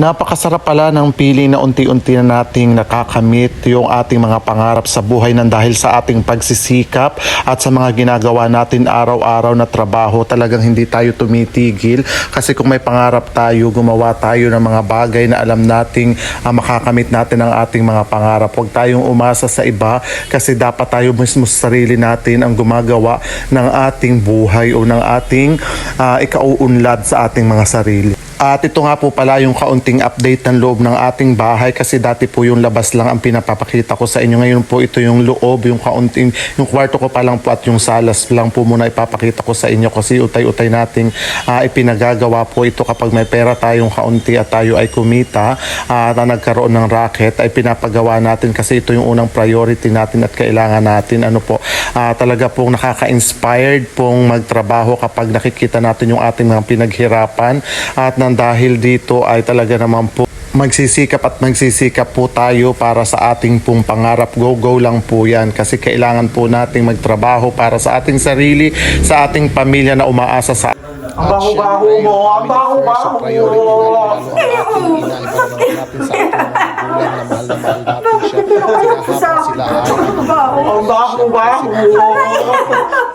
Napakasarap pala ng pili na unti-unti na nating nakakamit yung ating mga pangarap sa buhay nang dahil sa ating pagsisikap at sa mga ginagawa natin araw-araw na trabaho. Talagang hindi tayo tumitigil kasi kung may pangarap tayo gumawa tayo ng mga bagay na alam nating ah, makakamit natin ang ating mga pangarap. Huwag tayong umasa sa iba kasi dapat tayo mismo sa sarili natin ang gumagawa ng ating buhay o ng ating ah, ikauunlad sa ating mga sarili at ito nga po pala yung kaunting update ng loob ng ating bahay kasi dati po yung labas lang ang pinapapakita ko sa inyo. Ngayon po ito yung loob, yung kaunting, yung kwarto ko pa lang po at yung salas lang po muna ipapakita ko sa inyo kasi utay-utay nating ah, ipinagagawa po ito kapag may pera tayong kaunti at tayo ay kumita at na nagkaroon ng racket ay pinapagawa natin kasi ito yung unang priority natin at kailangan natin ano po ah, talaga pong nakaka-inspired pong magtrabaho kapag nakikita natin yung ating mga pinaghirapan at nang dahil dito ay talaga naman po magsisikap at magsisikap po tayo para sa ating pong pangarap. Go-go lang po yan kasi kailangan po nating magtrabaho para sa ating sarili, sa ating pamilya na umaasa sa Ang baho-baho mo! Ang baho-baho mo! Ang baho-baho mo!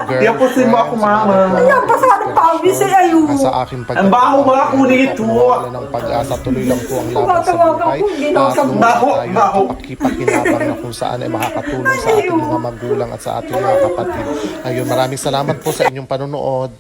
Yapusin mo ako, mama. Ayan, pasado pawis ay ayun. sa aking pag Ang baho-baho nito. Wala ng pag-asa, tuloy lang po ang laban sa buhay. ko, ginasab- At Baho, tayo baho. pakipakinabang na kung saan ay makakatulong sa ating mga magulang at sa ating mga kapatid. Ayun, maraming salamat po sa inyong panonood.